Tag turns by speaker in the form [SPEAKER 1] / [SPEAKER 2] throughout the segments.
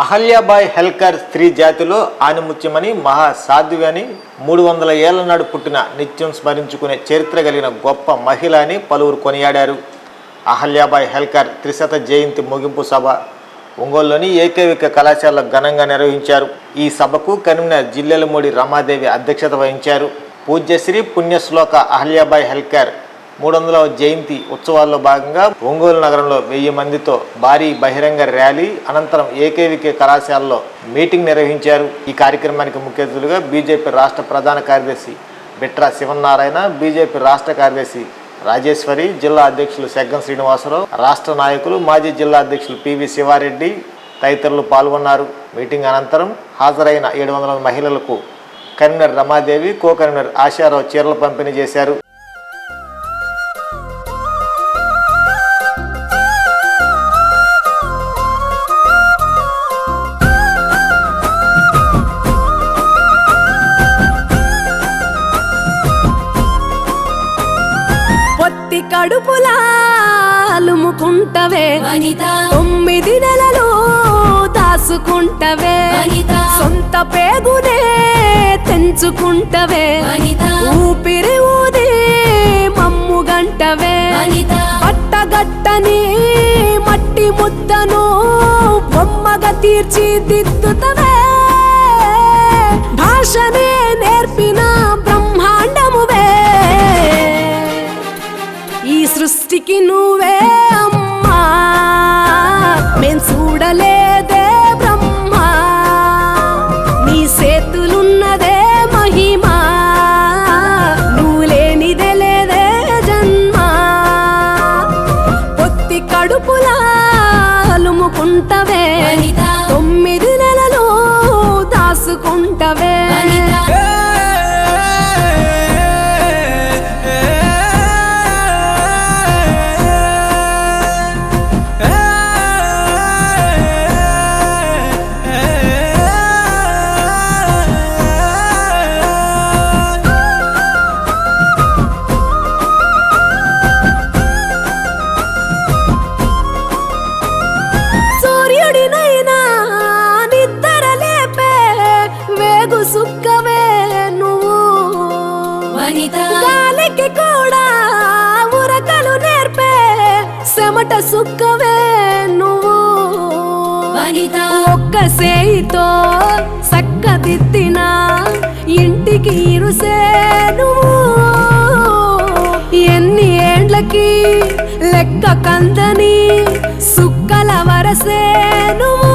[SPEAKER 1] అహల్యాబాయ్ హెల్కర్ స్త్రీ జాతిలో ఆనిముత్యమని మహా సాధ్వి అని మూడు వందల ఏళ్ళ నాడు పుట్టిన నిత్యం స్మరించుకునే చరిత్ర కలిగిన గొప్ప మహిళ అని పలువురు కొనియాడారు. అహల్యాబాయ్ హెల్కర్ త్రిశత జయంతి ముగింపు సభ ఒంగోలులోని ఏకైక కళాశాలలో ఘనంగా నిర్వహించారు. ఈ సభకు కన్వీనర్ జిల్లెలమూడి రమాదేవి అధ్యక్షత వహించారు. పూజ్యశ్రీ పుణ్యశ్లోక అహల్యాబాయ్ హెల్కర్ మూడు వందలవ జయంతి ఉత్సవాల్లో భాగంగా ఒంగోలు నగరంలో వెయ్యి మందితో భారీ బహిరంగ ర్యాలీ అనంతరం ఏకేవికే కళాశాలలో మీటింగ్ నిర్వహించారు. ఈ కార్యక్రమానికి ముఖ్య అతిథులుగా బీజేపీ రాష్ట్ర ప్రధాన కార్యదర్శి బిట్రా శివనారాయణ బీజేపీ రాష్ట్ర కార్యదర్శి రాజేశ్వరి జిల్లా అధ్యక్షులు సెగ్గం శ్రీనివాసరావు రాష్ట్ర నాయకులు మాజీ జిల్లా అధ్యక్షులు పివి శివారెడ్డి తదితరులు పాల్గొన్నారు. మీటింగ్ అనంతరం హాజరైన ఏడు వందల మహిళలకు convener Ramadevi co convener Asharao చీరలు పంపిణీ చేశారు.
[SPEAKER 2] పొత్తి కడుపులా అలుముకుంటవే
[SPEAKER 3] వనిత.
[SPEAKER 2] తొమ్మిది నెలలు దాసుకుంటవే. సొంత పేగునే తెంచుకుంటవే. ఊపిరి ఊది మమ్ము గంటవే. పట్టగట్టని మట్టి ముద్దను బొమ్మగా తీర్చిదిద్దుతవే. భాషనే నేర్పిన ఈ సృష్టికి నువ్వే చెమట సుక్కవే నువ్వు?
[SPEAKER 3] వనిత.
[SPEAKER 2] ఒక్క సేయితో సక్కదిద్దిన ఇంటికి ఇరుసే నువ్వు. ఎన్ని ఏండ్లకి లెక్క కందని సుక్కల వరసే నువ్వు.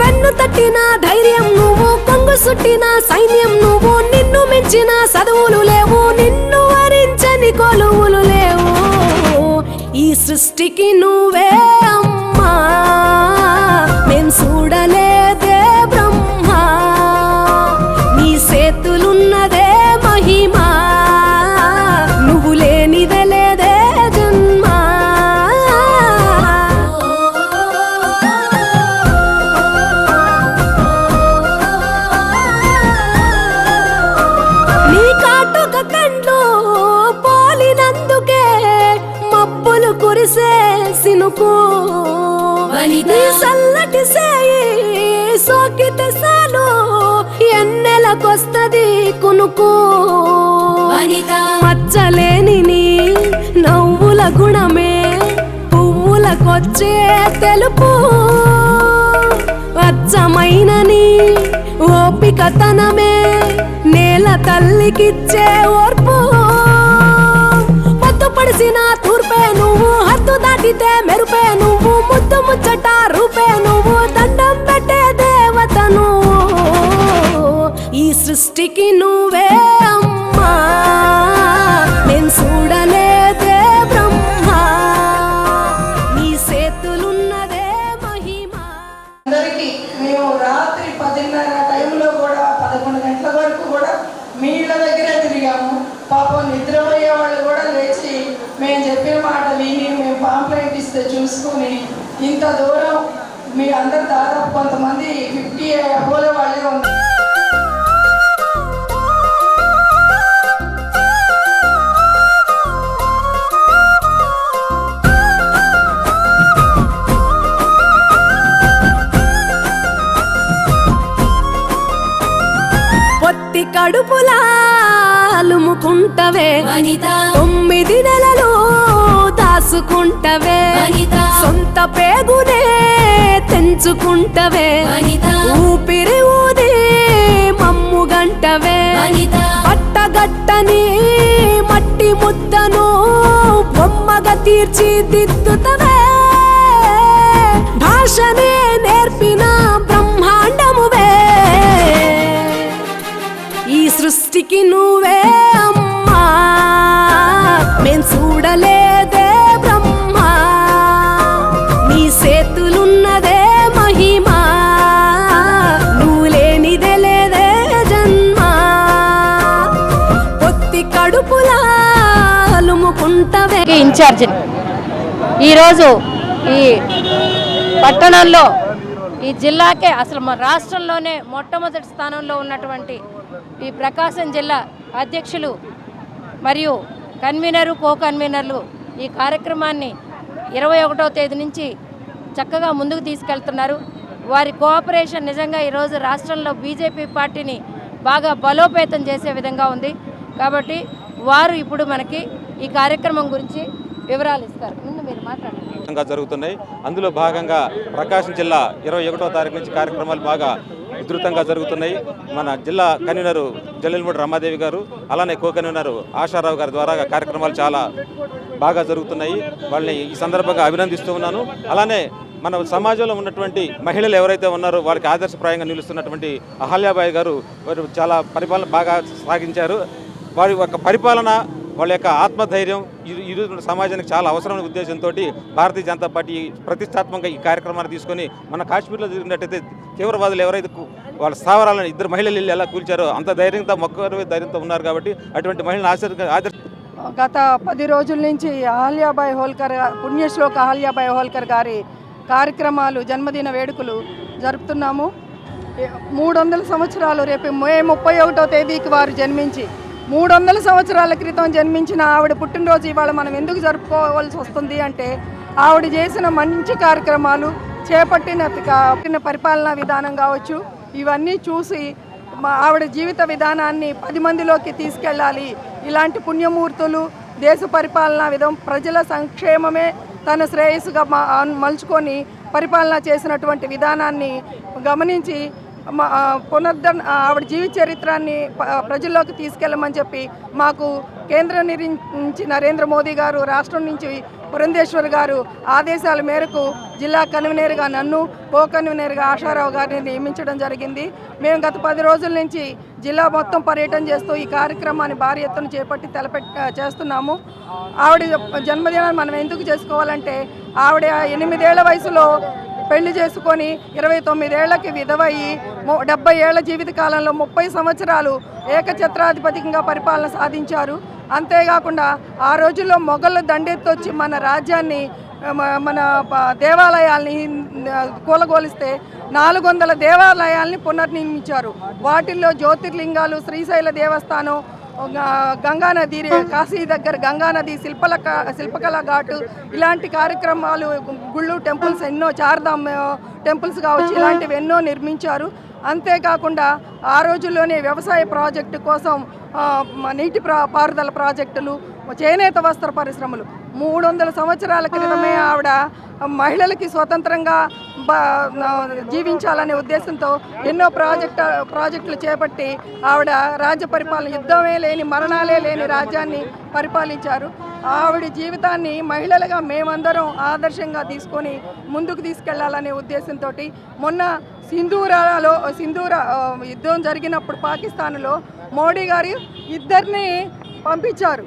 [SPEAKER 2] వెన్ను తట్టిన ధైర్యం నువ్వు కొంగు సుట్టిన సైన్యం నువ్వు నిన్ను మించిన చదువులు లేవు నిన్ను వరించని కొలువులు లేవు. సృష్టికి నువ్వే అమ్మా. కురిసే సినుకు సల్లటి సేయి సోకితే సాలు ఎన్నెలకొస్తది కునుకు. మచ్చలేని నీ నవ్వుల గుణమే పువ్వులకొచ్చే తెలుపు. అచ్చమైన నీ ఓపికతనమే నేల తల్లికిచ్చే ఓర్పు. పడిసిన తూర్పే నువ్వు హద్దు దాటితే మెరుపే నువ్వు ముద్దు ముచ్చట రూపే నువ్వు దండం పెట్టే దేవత నువ్వు ఈ సృష్టికి నువ్వే అమ్మ.
[SPEAKER 4] పాట విని మేము పాంప్లైంట్ ఇస్తే చూసుకుని ఇంత దూరం మీ అందరు దాదాపు కొంతమంది ఫిఫ్టీ అబోలే వాళ్ళే ఉంది పొత్తి
[SPEAKER 2] కడుపులా అలుముకుంటవే తొమ్మిది నెలలో దాసుకుంటవే
[SPEAKER 3] వనిత.
[SPEAKER 2] సొంత పేగునే తెంచుకుంటవే. ఊపిరి ఊది మమ్ము గంటవే పట్టగట్టని మట్టి ముద్దను బొమ్మగా తీర్చిదిద్దుతవే. భాషనే నేర్పిన బ్రహ్మాండమువే. ఈ సృష్టికి నువ్వే
[SPEAKER 5] ఇన్ఛార్జిని ఈరోజు ఈ పట్టణంలో ఈ జిల్లాకే అసలు మన రాష్ట్రంలోనే మొట్టమొదటి స్థానంలో ఉన్నటువంటి ఈ ప్రకాశం జిల్లా అధ్యక్షులు మరియు కన్వీనరు కో కన్వీనర్లు ఈ కార్యక్రమాన్ని ఇరవై ఒకటో తేదీ నుంచి చక్కగా ముందుకు తీసుకెళ్తున్నారు. వారి కోఆపరేషన్ నిజంగా ఈరోజు రాష్ట్రంలో బీజేపీ పార్టీని బాగా బలోపేతం చేసే విధంగా ఉంది. కాబట్టి వారు ఇప్పుడు మనకి ఈ కార్యక్రమం గురించి వివరాలు ఇస్తారు. ముందు మీరు మాట్లాడండి.
[SPEAKER 6] జరుగుతున్నాయి. అందులో భాగంగా ప్రకాశం జిల్లా ఇరవై ఒకటో తారీఖు నుంచి కార్యక్రమాలు బాగా ఉధృతంగా జరుగుతున్నాయి. మన జిల్లా కన్వీనరు జల్లెలమూడి రమాదేవి గారు అలానే కో కన్వీనరు ఆశారావు గారి ద్వారా కార్యక్రమాలు చాలా బాగా జరుగుతున్నాయి. వాళ్ళని ఈ సందర్భంగా అభినందిస్తూ ఉన్నాను. అలానే మన సమాజంలో ఉన్నటువంటి మహిళలు ఎవరైతే ఉన్నారో వారికి ఆదర్శప్రాయంగా నిలుస్తున్నటువంటి అహల్యాబాయి గారు వారు చాలా పరిపాలన బాగా సాగించారు. వారి యొక్క పరిపాలన వాళ్ళ యొక్క ఆత్మధైర్యం ఈరోజు సమాజానికి చాలా అవసరమైన ఉద్దేశంతో భారతీయ జనతా పార్టీ ప్రతిష్టాత్మకంగా ఈ కార్యక్రమాన్ని తీసుకొని మన కాశ్మీర్లో జరిగినట్టయితే తీవ్రవాదులు ఎవరైతే వాళ్ళ స్థావరాలను ఇద్దరు మహిళలు వెళ్ళి ఎలా కూల్చారో అంత ధైర్యంతో మొక్కరు ధైర్యంతో ఉన్నారు కాబట్టి అటువంటి మహిళలను ఆదర్శ ఆదర్శ
[SPEAKER 7] గత పది రోజుల నుంచి అహల్యాబాయ్ హోల్కర్ పుణ్యశ్లోక అహల్యాబాయ్ హోల్కర్ గారి కార్యక్రమాలు జన్మదిన వేడుకలు జరుపుతున్నాము. మూడు వందల సంవత్సరాలు రేపు మే ముప్పై ఒకటో తేదీకి వారు జన్మించి మూడు వందల సంవత్సరాల క్రితం జన్మించిన ఆవిడ పుట్టినరోజు ఇవాళ మనం ఎందుకు జరుపుకోవాల్సి వస్తుంది అంటే ఆవిడ చేసిన మంచి కార్యక్రమాలు చేపట్టిన పట్టిన పరిపాలనా విధానం కావచ్చు. ఇవన్నీ చూసి మా ఆవిడ జీవిత విధానాన్ని పది మందిలోకి తీసుకెళ్ళాలి. ఇలాంటి పుణ్యమూర్తులు దేశ పరిపాలనా విధం ప్రజల సంక్షేమమే తన శ్రేయస్సుగా మలుచుకొని పరిపాలన చేసినటువంటి విధానాన్ని గమనించి పునరుద్ధరణ ఆవిడ జీవిత చరిత్రాన్ని ప్రజల్లోకి తీసుకెళ్ళమని చెప్పి మాకు కేంద్రం నుంచి నరేంద్ర మోదీ గారు రాష్ట్రం నుంచి పురంధేశ్వర్ గారు ఆదేశాల మేరకు జిల్లా కన్వీనర్గా నన్ను కో కన్వీనర్గా ఆశారావు గారిని నియమించడం జరిగింది. మేము గత పది రోజుల నుంచి జిల్లా మొత్తం పర్యటన చేస్తూ ఈ కార్యక్రమాన్ని భారీ ఎత్తున చేపట్టి తలపెట్ చేస్తున్నాము. ఆవిడ జన్మదినాన్ని మనం ఎందుకు చేసుకోవాలంటే ఆవిడ ఎనిమిదేళ్ళ వయసులో పెళ్ళి చేసుకొని ఇరవై తొమ్మిదేళ్ళకి విధవయ్యి మొ- డెబ్బై ఏళ్ళ జీవిత కాలంలో ముప్పై సంవత్సరాలు ఏకఛత్రాధిపతికంగా పరిపాలన సాధించారు. అంతేకాకుండా ఆ రోజుల్లో మొఘళ్ళు దండెత్తొచ్చి మన రాజ్యాన్ని మన దేవాలయాల్ని కూలగోలిస్తే నాలుగు వందల దేవాలయాల్ని పునర్నిర్మించారు. వాటిల్లో జ్యోతిర్లింగాలు శ్రీశైల దేవస్థానం గంగానది కాశీ దగ్గర గంగానది శిల్పల శిల్పకళ ఘాటు ఇలాంటి కార్యక్రమాలు గుళ్ళు టెంపుల్స్ ఎన్నో చార్ధామ్ టెంపుల్స్ కావచ్చు ఇలాంటివి ఎన్నో నిర్మించారు. అంతేకాకుండా ఆ రోజుల్లోనే వ్యవసాయ ప్రాజెక్టు కోసం నీటి ప్రా పారుదల ప్రాజెక్టులు చేనేత వస్త్ర పరిశ్రమలు మూడు వందల సంవత్సరాల క్రితమే ఆవిడ మహిళలకి స్వతంత్రంగా జీవించాలనే ఉద్దేశంతో ఎన్నో ప్రాజెక్ట్ ప్రాజెక్టులు చేపట్టి ఆవిడ రాజ్య పరిపాలన యుద్ధమే లేని మరణాలే లేని రాజ్యాన్ని పరిపాలించారు. ఆవిడ జీవితాన్ని మహిళలుగా మేమందరం ఆదర్శంగా తీసుకొని ముందుకు తీసుకెళ్ళాలనే ఉద్దేశంతో మొన్న సింధూరాలో సింధూర యుద్ధం జరిగినప్పుడు పాకిస్తాన్లో మోడీ గారు ఇద్దరిని పంపించారు.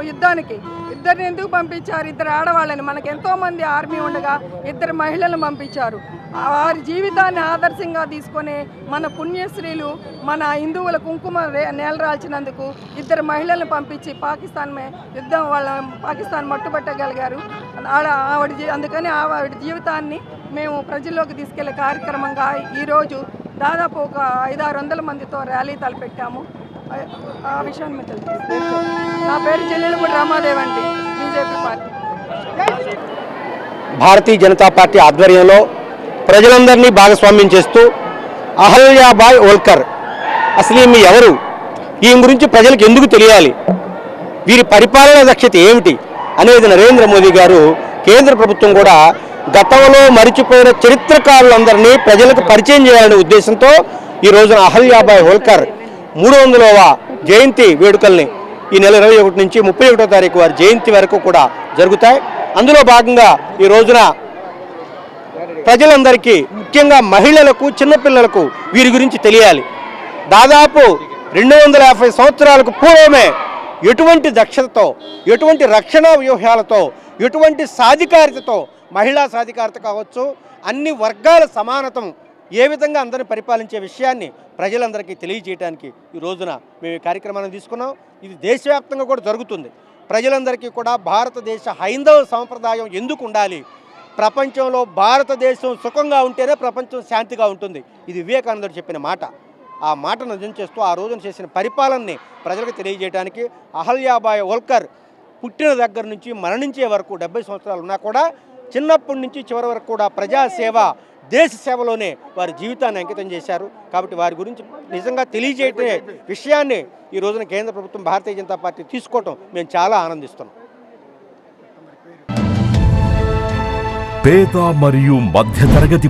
[SPEAKER 7] యుద్ధానికి. ఇద్దరిని ఎందుకు పంపించారు? ఇద్దరు ఆడవాళ్ళని. మనకు ఎంతో మంది ఆర్మీ ఉండగా ఇద్దరు మహిళలను పంపించారు. వారి జీవితాన్ని ఆదర్శంగా తీసుకొని మన పుణ్యశ్రీలు మన హిందువుల కుంకుమ నేలరాల్చినందుకు ఇద్దరు మహిళలను పంపించి పాకిస్తాన్ మే యుద్ధం వాళ్ళ పాకిస్తాన్ మట్టుబట్టగలిగారు. ఆడ ఆవిడ జీ- అందుకని ఆవిడ జీవితాన్ని మేము ప్రజల్లోకి తీసుకెళ్ళే కార్యక్రమంగా ఈరోజు దాదాపు ఒక ఐదారు వందల మందితో ర్యాలీ తలపెట్టాము. ఆ- విషయాన్ని మీకు తెలుసు నా పేరు చెల్లెలపూడి రామాదేవ్ అండి. BJP party.
[SPEAKER 8] Bharatiya Janata party ఆధ్వర్యంలో ప్రజలందరినీ భాగస్వామ్యం చేస్తూ అహల్యాబాయ్ ఓల్కర్ అసలు ఈమె ఎవరు? ఈ గురించి ప్రజలకు ఎందుకు తెలియాలి? వీరి పరిపాలన దక్షత ఏమిటి? అనేది నరేంద్ర మోదీ గారు కేంద్ర ప్రభుత్వం కూడా గతంలో మరిచిపోయిన చరిత్రకారులందరినీ ప్రజలకు పరిచయం చేయాలనే ఉద్దేశంతో ఈ రోజున అహల్యాబాయ్ హోల్కర్ మూడు వందలవ జయంతి వేడుకల్ని ఈ నెల ఇరవై ఒకటి నుంచి ముప్పై ఒకటో తారీఖు వారి జయంతి వరకు కూడా జరుగుతాయి. అందులో భాగంగా ఈ రోజున ప్రజలందరికీ ముఖ్యంగా మహిళలకు చిన్నపిల్లలకు వీరి గురించి తెలియాలి. దాదాపు రెండు వందల యాభై సంవత్సరాలకు పూర్వమే ఎటువంటి దక్షతతో ఎటువంటి రక్షణ వ్యూహాలతో ఎటువంటి సాధికారితతో మహిళా సాధికారత కావచ్చు అన్ని వర్గాల సమానతం ఏ విధంగా అందరిని పరిపాలించే విషయాన్ని ప్రజలందరికీ తెలియజేయడానికి ఈ రోజున మేము ఈ కార్యక్రమాన్ని తీసుకున్నాం. ఇది దేశవ్యాప్తంగా కూడా జరుగుతుంది. ప్రజలందరికీ కూడా భారతదేశ హైందవ సంప్రదాయం ఎందుకు ఉండాలి? ప్రపంచంలో భారతదేశం సుఖంగా ఉంటేనే ప్రపంచం శాంతిగా ఉంటుంది. ఇది వివేకానందుడు చెప్పిన మాట. ఆ మాటను నిజం చేస్తూ ఆ రోజున చేసిన పరిపాలనని ప్రజలకు తెలియజేయడానికి అహల్యాబాయ్ హోల్కర్ పుట్టిన దగ్గర నుంచి మరణించే వరకు డెబ్బై సంవత్సరాలు ఉన్నా కూడా చిన్నప్పటి నుంచి చివరి వరకు కూడా ప్రజాసేవ దేశ సేవలోనే వారి జీవితాన్ని అంకితం చేశారు. కాబట్టి వారి గురించి నిజంగా తెలియజేయటే విషయాన్ని ఈ రోజున కేంద్ర ప్రభుత్వం భారతీయ జనతా పార్టీ తీసుకోవటం మేము చాలా ఆనందిస్తున్నాం.
[SPEAKER 9] పేద మరియు మధ్యతరగతి